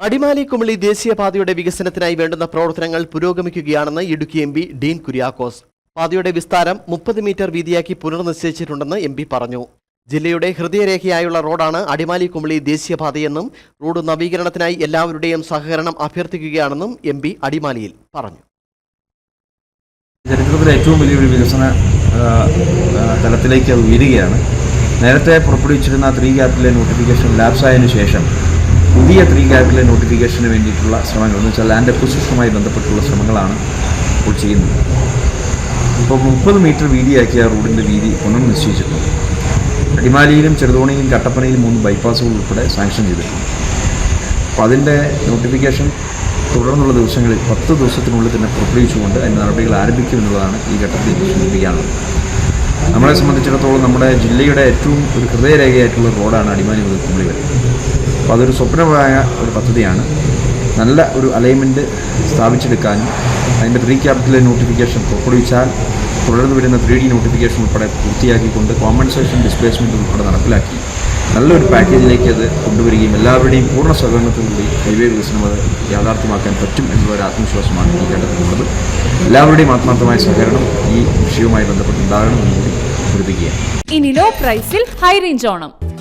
അടിമാലി കുമളി ദേശീയപാതയുടെ വികസനത്തിനായി വേണ്ടുന്ന പ്രവർത്തനങ്ങൾ പുരോഗമിക്കുകയാണെന്ന് ഇടുക്കി എം ഡീൻ കുര്യാക്കോസ്. പാതയുടെ വിസ്താരം മുപ്പത് മീറ്റർ വീതിയാക്കി പുനർനിശ്ചയിച്ചിട്ടുണ്ടെന്ന് എം പറഞ്ഞു. ജില്ലയുടെ ഹൃദയരേഖയായുള്ള റോഡാണ് അടിമാലി കുമിളി ദേശീയപാതയെന്നും റോഡ് നവീകരണത്തിനായി എല്ലാവരുടെയും സഹകരണം അഭ്യർത്ഥിക്കുകയാണെന്നും എം അടിമാലിയിൽ പറഞ്ഞു. ചരിത്രത്തിലെ ഏറ്റവും വലിയൊരു വികസന തലത്തിലേക്ക് അത് ഉയരുകയാണ് നേരത്തെ പുറപ്പെടുവിച്ചിരുന്ന ത്രീ ക്യാപ്റ്റിലെ നോട്ടിഫിക്കേഷൻ ലാപ്സ് ആയതിനു ശേഷം പുതിയ ത്രീ ഗാപ്പിലെ നോട്ടിഫിക്കേഷന് വേണ്ടിയിട്ടുള്ള ശ്രമങ്ങൾ എന്ന് വെച്ചാൽ ലാൻഡ് അക്വസിഷനുമായി ബന്ധപ്പെട്ടുള്ള ശ്രമങ്ങളാണ് ഇപ്പോൾ ചെയ്യുന്നത്. ഇപ്പോൾ മുപ്പത് മീറ്റർ വീതിയാക്കിയ റോഡിന്റെ വീതി പുനർനിശ്ചയിച്ചിട്ടുണ്ട് അടിമാലിയിലും ചെറുതോണിയിലും കട്ടപ്പനയിലും മൂന്ന് ബൈപ്പാസുകൾ ഉൾപ്പെടെ സാങ്ഷൻ ചെയ്തിട്ടുണ്ട്. അപ്പോൾ അതിന്റെ നോട്ടിഫിക്കേഷൻ തുടർന്നുള്ള ദിവസങ്ങളിൽ പത്ത് ദിവസത്തിനുള്ളിൽ തന്നെ പുറപ്പെടുവിച്ചുകൊണ്ട് അതിന്റെ നടപടികൾ ആരംഭിക്കുമെന്നുള്ളതാണ് ഈ ഘട്ടത്തിൽ സൂചിപ്പിക്കാനുള്ളത് നമ്മളെ സംബന്ധിച്ചിടത്തോളം നമ്മുടെ ജില്ലയുടെ ഏറ്റവും ഒരു ഹൃദയരേഖയായിട്ടുള്ള റോഡാണ് അടിമാലി മുതൽ കുമ്പളി വരെ. അപ്പോൾ അതൊരു സ്വപ്നമായ ഒരു പദ്ധതിയാണ്. നല്ല ഒരു അലൈൻമെന്റ് സ്ഥാപിച്ചെടുക്കാനും അതിന്റെ ത്രീ ക്യാപിറ്റൽ നോട്ടിഫിക്കേഷൻ പുറപ്പെടുവിച്ചാൽ തുടർന്ന് വരുന്ന ത്രീ ഡി നോട്ടിഫിക്കേഷൻ ഉൾപ്പെടെ പൂർത്തിയാക്കിക്കൊണ്ട് കോമ്പൻസേഷൻ ഡിസ്പ്ലേസ്മെന്റ് ഉൾപ്പെടെ നടപ്പിലാക്കി. നല്ലൊരു പാക്കേജിലേക്ക് അത് കൊണ്ടുവരികയും എല്ലാവരുടെയും പൂർണ സഹകരണത്തോടുകൂടി ഹൈവേ വികസനം അത് യാഥാർത്ഥ്യമാക്കാൻ പറ്റും എന്നുള്ള ഒരു ആത്മവിശ്വാസമാണ് ഈ ഘട്ടത്തിലുള്ളത് എല്ലാവരുടെയും ആത്മാർത്ഥമായ സഹകരണം ഈ വിഷയവുമായി ബന്ധപ്പെട്ടുണ്ടാകണമെന്ന് കൂടി ഓർമ്മിപ്പിക്കുകയാണ് ഇനി ലോ പ്രൈസിൽ ഹൈ റേഞ്ച് ഓണം.